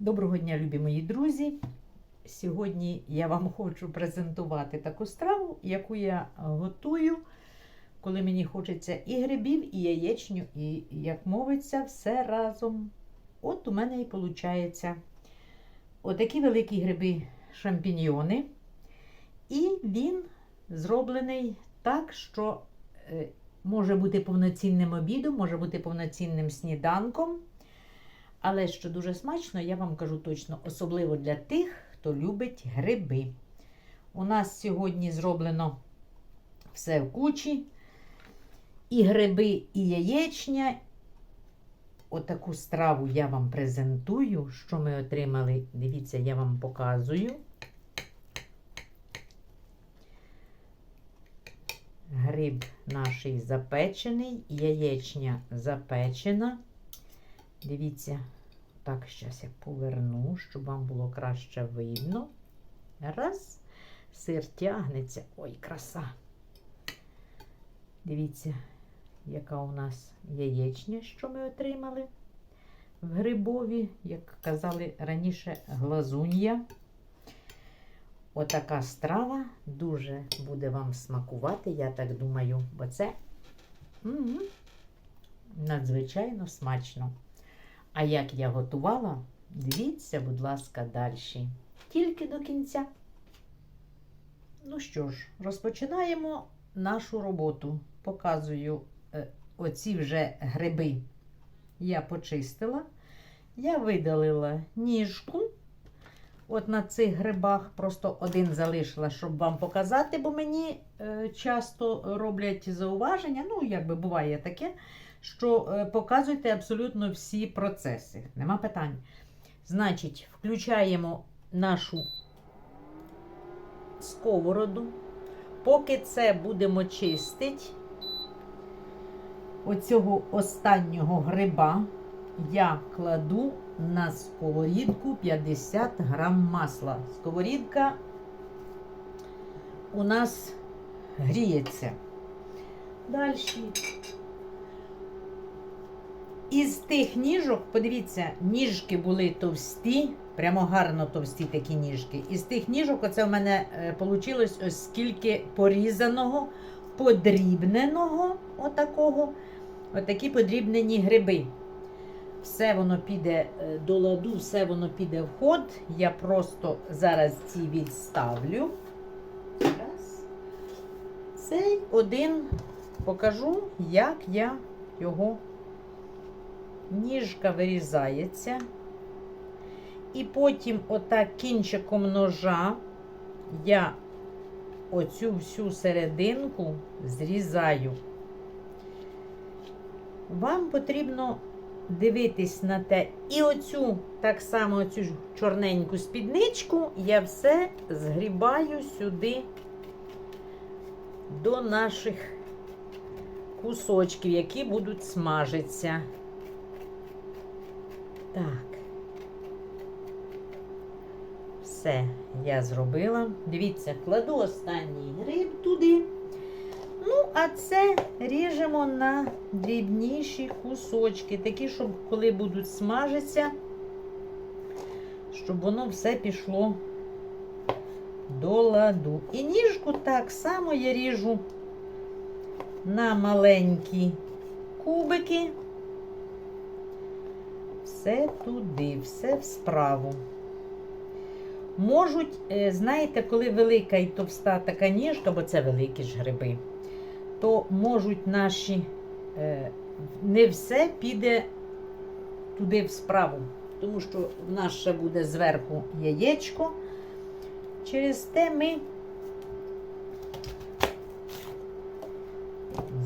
Доброго дня, любі мої друзі. Сьогодні я вам хочу презентувати таку страву, яку я готую, коли мені хочеться і грибів, і яєчню, і, як мовиться, все разом. От у мене і виходить отакі великі гриби шампіньйони. І він зроблений так, що е, може бути повноцінним обідом, може бути повноцінним сніданком. Але що дуже смачно, я вам кажу точно, особливо для тих, хто любить гриби. У нас сьогодні зроблено все в кучі. І гриби, і яєчня. Отаку страву я вам презентую, що ми отримали. Дивіться, я вам показую. Гриб наш запечений, яєчня запечена. Дивіться, так, зараз я поверну, щоб вам було краще видно. Раз, сир тягнеться. Ой, краса. Дивіться, яка у нас яєчня, що ми отримали в грибові, як казали раніше, глазунья. Отака страва дуже буде вам смакувати, я так думаю, бо це м-м, надзвичайно смачно. А як я готувала, дивіться, будь ласка, далі. Тільки до кінця. Ну що ж, розпочинаємо нашу роботу. Показую е, оці вже гриби. Я почистила. Я видалила ніжку. От на цих грибах просто один залишила, щоб вам показати, бо мені е, часто роблять зауваження. Ну, якби буває таке що е, показуйте абсолютно всі процеси. Нема питань. Значить, включаємо нашу сковороду. Поки це будемо чистити, оцього останнього гриба я кладу на сковорідку 50 грам масла. Сковорідка у нас гріється. Далі із тих ніжок, подивіться, ніжки були товсті, прямо гарно товсті такі ніжки. Із тих ніжок, оце в мене вийшло ось скільки порізаного, подрібненого, отакого, отакі подрібнені гриби. Все воно піде е, до ладу, все воно піде в ход. Я просто зараз ці відставлю. Раз. Цей один покажу, як я його ніжка вирізається. І потім, отак кінчиком ножа, я оцю всю серединку зрізаю. Вам потрібно дивитись на те. І оцю, так само, оцю чорненьку спідничку я все згрібаю сюди до наших кусочків, які будуть смажитися. Так. Все, я зробила. Дивіться, кладу останній гриб туди. Ну, а це ріжемо на дрібніші кусочки, такі, щоб коли будуть смажитися, щоб воно все пішло до ладу. І ніжку так само я ріжу на маленькі кубики все туди, все в справу. Можуть, е, знаєте, коли велика і товста така ніжка, бо це великі ж гриби, то можуть наші е, не все піде туди в справу. Тому що в нас ще буде зверху яєчко. Через те ми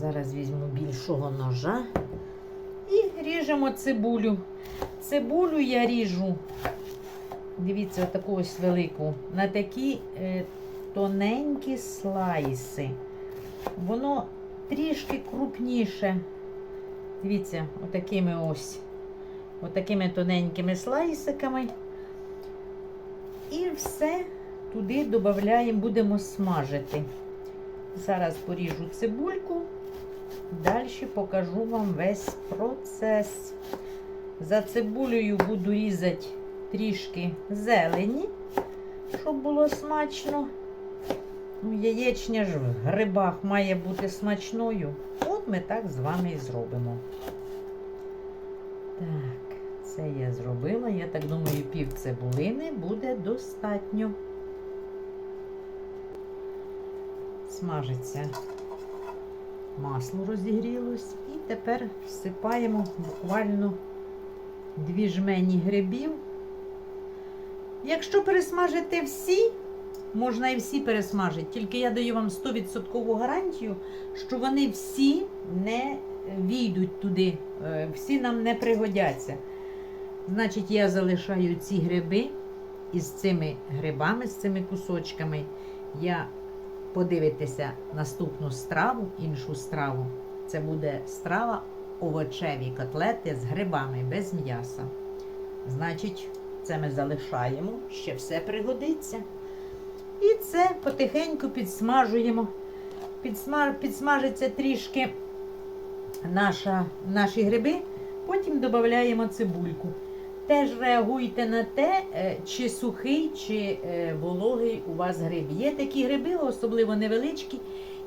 зараз візьму більшого ножа і ріжемо цибулю. Цибулю я ріжу, дивіться, таку ось велику, на такі е, тоненькі слайси. Воно трішки крупніше. Дивіться, отакими ось, отакими тоненькими слайсиками. І все туди додаємо, будемо смажити. Зараз поріжу цибульку, далі покажу вам весь процес. За цибулею буду різати трішки зелені, щоб було смачно. Ну, яєчня ж в грибах має бути смачною. От ми так з вами і зробимо. Так, це я зробила. Я так думаю, пів цибулини буде достатньо. Смажиться. Масло розігрілось. І тепер всипаємо буквально дві жмені грибів. Якщо пересмажити всі, можна і всі пересмажити, тільки я даю вам 100% гарантію, що вони всі не війдуть туди, е, всі нам не пригодяться. Значить, я залишаю ці гриби із цими грибами, з цими кусочками. Я подивитися наступну страву, іншу страву. Це буде страва овочеві котлети з грибами без м'яса. Значить, це ми залишаємо, ще все пригодиться. І це потихеньку підсмажуємо. Підсма... Підсмажиться трішки наша... наші гриби, потім додаємо цибульку. Теж реагуйте на те, е, чи сухий, чи е, вологий у вас гриб. Є такі гриби, особливо невеличкі,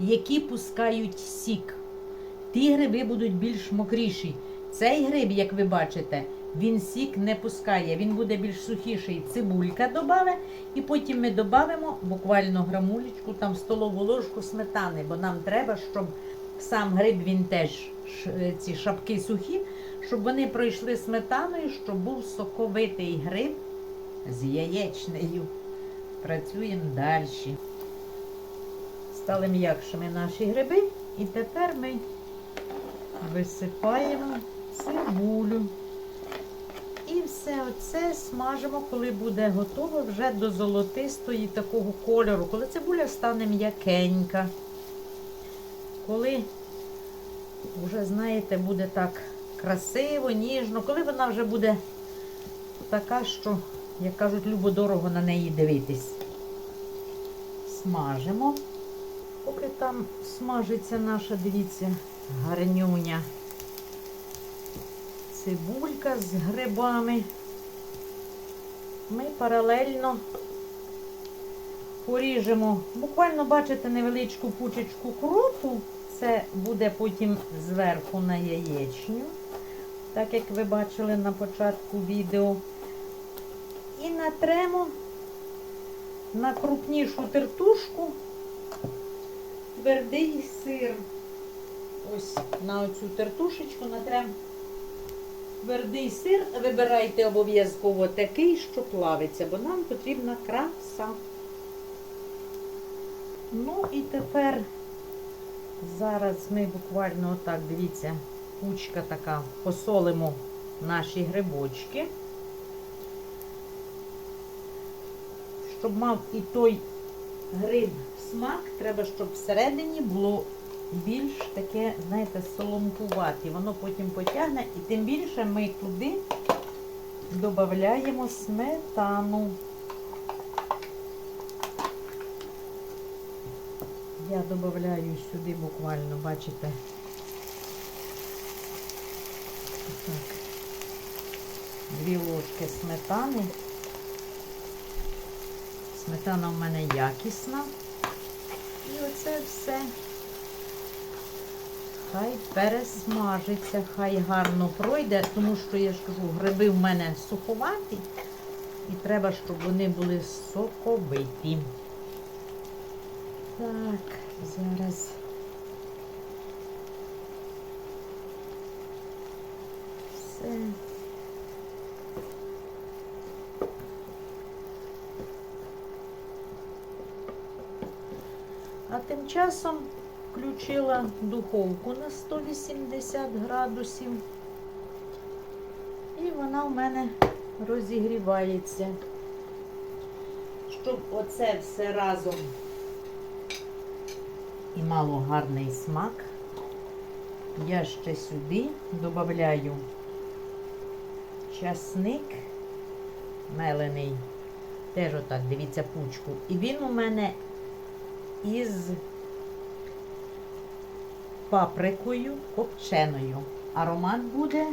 які пускають сік. Ті гриби будуть більш мокріші. Цей гриб, як ви бачите, він сік не пускає, він буде більш сухіший. Цибулька додаве, і потім ми додамо буквально грамулечку, там столову ложку сметани, бо нам треба, щоб сам гриб він теж е, ці шапки сухі, щоб вони пройшли сметаною, щоб був соковитий гриб з яєчнею. Працюємо далі. Стали м'якшими наші гриби, і тепер ми висипаємо цибулю. І все оце смажимо, коли буде готово вже до золотистої такого кольору, коли цибуля стане м'якенька. Коли вже, знаєте, буде так красиво, ніжно, коли вона вже буде така, що, як кажуть, любо-дорого на неї дивитись. Смажимо. Поки там смажиться наша, дивіться, гарнюня. Цибулька з грибами. Ми паралельно поріжемо, буквально бачите невеличку пучечку кропу. Це буде потім зверху на яєчню, так як ви бачили на початку відео. І натремо на крупнішу тертушку твердий сир. Ось на оцю тертушечку натрем твердий сир. Вибирайте обов'язково такий, що плавиться, бо нам потрібна краса. Ну і тепер зараз ми буквально отак, дивіться, кучка така, посолимо наші грибочки. Щоб мав і той гриб смак, треба, щоб всередині було більш таке, знаєте, соломкуваті. Воно потім потягне, і тим більше ми туди додаємо сметану. Я додаю сюди буквально, бачите, так, дві ложки сметани. Сметана в мене якісна. І оце все хай пересмажиться, хай гарно пройде, тому що я ж кажу, гриби в мене суховаті, і треба, щоб вони були соковиті. Так, зараз. Все. А тим часом включила духовку на 180 градусів. І вона в мене розігрівається. Щоб оце все разом і мало гарний смак, я ще сюди додаю часник мелений. Теж отак, дивіться, пучку. І він у мене із паприкою копченою. Аромат буде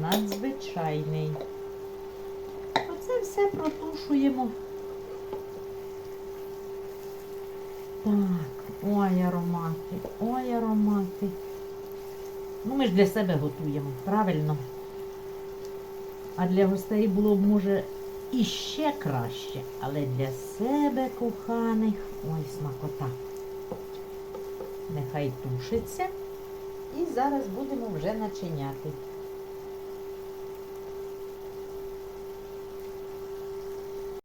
надзвичайний. Оце все протушуємо. Так, ой, аромати, ой, аромати. Ну, ми ж для себе готуємо, правильно? А для гостей було б, може, іще краще. Але для себе, коханих, ой, смакота. Нехай тушиться. І зараз будемо вже начиняти.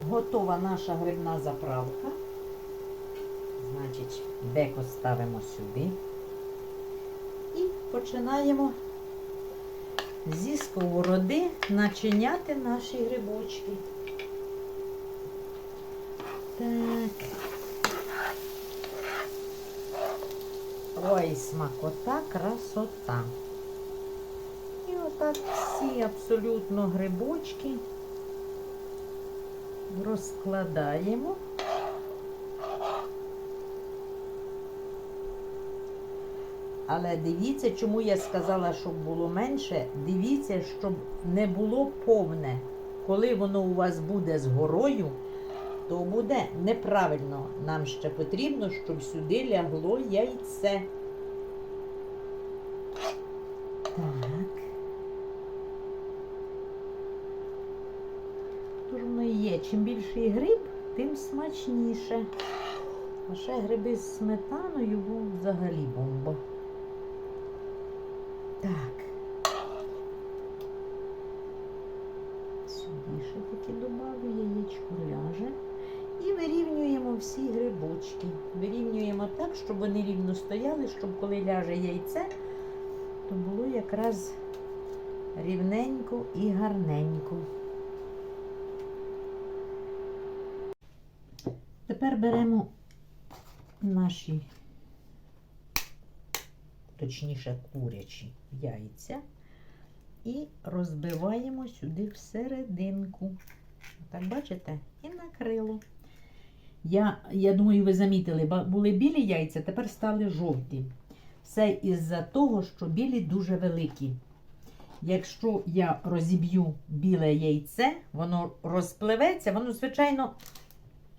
Готова наша грибна заправка. Значить, деко ставимо сюди. І починаємо зі сковороди начиняти наші грибочки. Так. Ой, смакота, красота. І отак всі абсолютно грибочки розкладаємо. Але дивіться, чому я сказала, щоб було менше. Дивіться, щоб не було повне. Коли воно у вас буде з горою, то буде неправильно. Нам ще потрібно, щоб сюди лягло яйце. Так. Тож воно і є. Чим більший гриб, тим смачніше. А ще гриби з сметаною був взагалі бомба. Так. Сюди ще таки добавлю, яєчко ляже. І вирівнюємо всі грибочки. Вирівнюємо так, щоб вони рівно стояли, щоб коли ляже яйце, то було якраз рівненько і гарненько. Тепер беремо наші, точніше, курячі яйця і розбиваємо сюди всерединку. Так, бачите? І накрило. Я, я думаю, ви замітили, були білі яйця, тепер стали жовті. Все із-за того, що білі дуже великі. Якщо я розіб'ю біле яйце, воно розпливеться, воно, звичайно,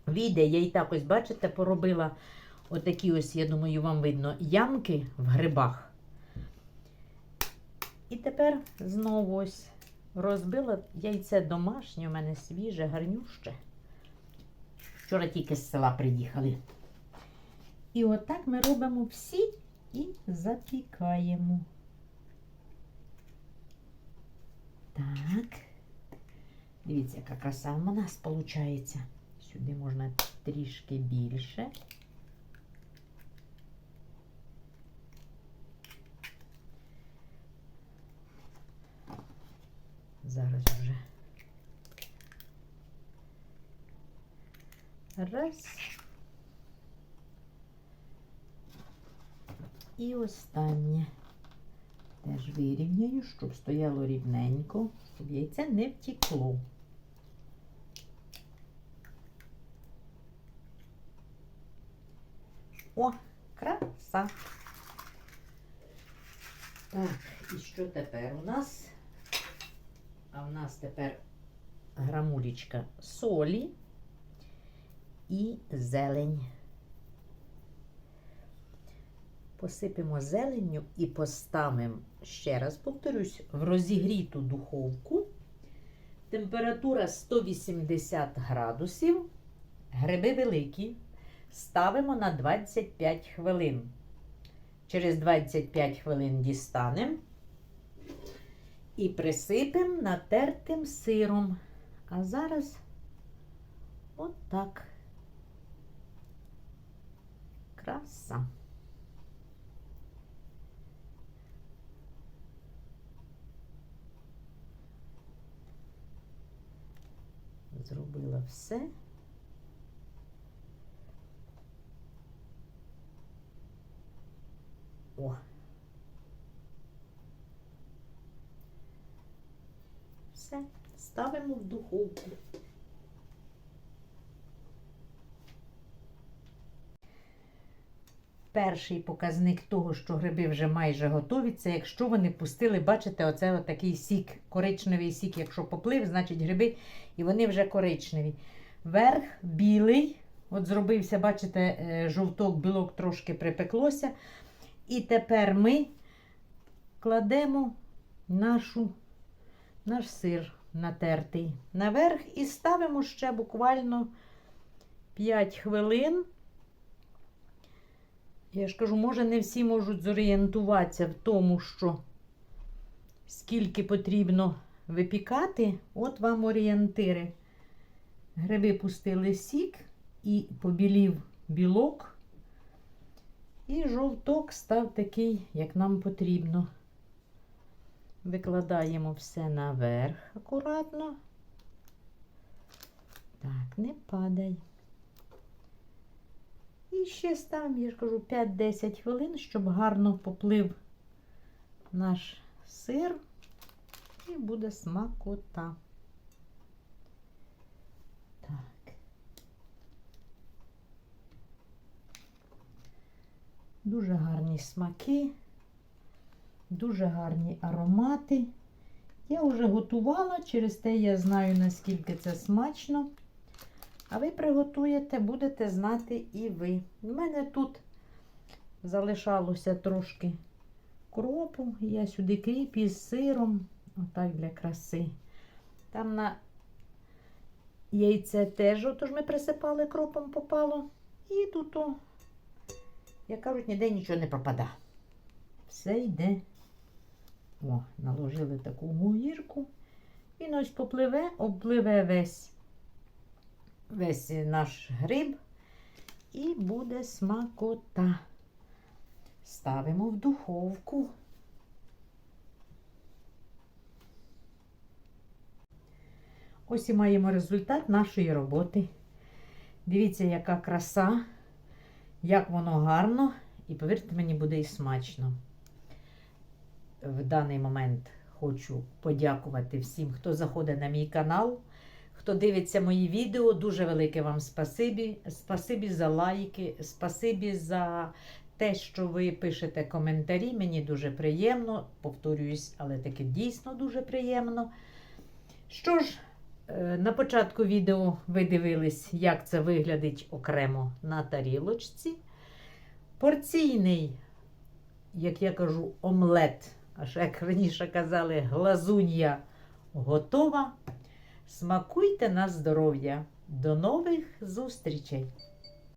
війде. Я і так ось, бачите, поробила отакі ось, я думаю, вам видно, ямки в грибах. І тепер знову ось розбила яйце домашнє, у мене свіже, гарнюще. Вчора тільки з села приїхали. І отак ми робимо всі і запікаємо. Так. Дивіться, яка краса у нас виходить. Сюди можна трішки більше. Зараз вже. Раз. І останнє. Теж вирівняю, щоб стояло рівненько, щоб яйце не втекло. О, краса. Так, і що тепер у нас? А в нас тепер грамулечка солі і зелень. Посипемо зеленню і поставимо, ще раз повторюсь, в розігріту духовку. Температура 180 градусів. Гриби великі. Ставимо на 25 хвилин. Через 25 хвилин дістанемо і присипемо натертим сиром. А зараз отак. Краса. Зробила все. О. Все, ставимо в духовку. Перший показник того, що гриби вже майже готові, це якщо вони пустили, бачите, оце такий сік, коричневий сік, якщо поплив, значить гриби, і вони вже коричневі. Верх білий, от зробився, бачите, е, жовток, білок трошки припеклося. І тепер ми кладемо нашу, наш сир натертий наверх і ставимо ще буквально 5 хвилин. Я ж кажу, може, не всі можуть зорієнтуватися в тому, що скільки потрібно випікати. От вам орієнтири. Гриби пустили сік і побілів білок. І жовток став такий, як нам потрібно. Викладаємо все наверх акуратно. Так, не падай. І ще ставимо, я ж кажу, 5-10 хвилин, щоб гарно поплив наш сир. І буде смакота. Так. Дуже гарні смаки, дуже гарні аромати. Я вже готувала, через те я знаю, наскільки це смачно. А ви приготуєте, будете знати і ви. У мене тут залишалося трошки кропу. Я сюди кріп із сиром, отак для краси. Там на яйце теж, отож ми присипали кропом попало. І тут, о, як кажуть, ніде нічого не пропада. Все йде. О, наложили таку гугірку. Він ось попливе, обпливе весь весь наш гриб і буде смакота. Ставимо в духовку. Ось і маємо результат нашої роботи. Дивіться, яка краса, як воно гарно, і повірте мені, буде і смачно. В даний момент хочу подякувати всім, хто заходить на мій канал. Хто дивиться мої відео, дуже велике вам спасибі. Спасибі за лайки, спасибі за те, що ви пишете коментарі. Мені дуже приємно. Повторююсь, але таки дійсно дуже приємно. Що ж, е, на початку відео ви дивились, як це виглядить окремо на тарілочці. Порційний, як я кажу, омлет, а ще як раніше казали, глазунья готова. Смакуйте на здоров'я. До нових зустрічей!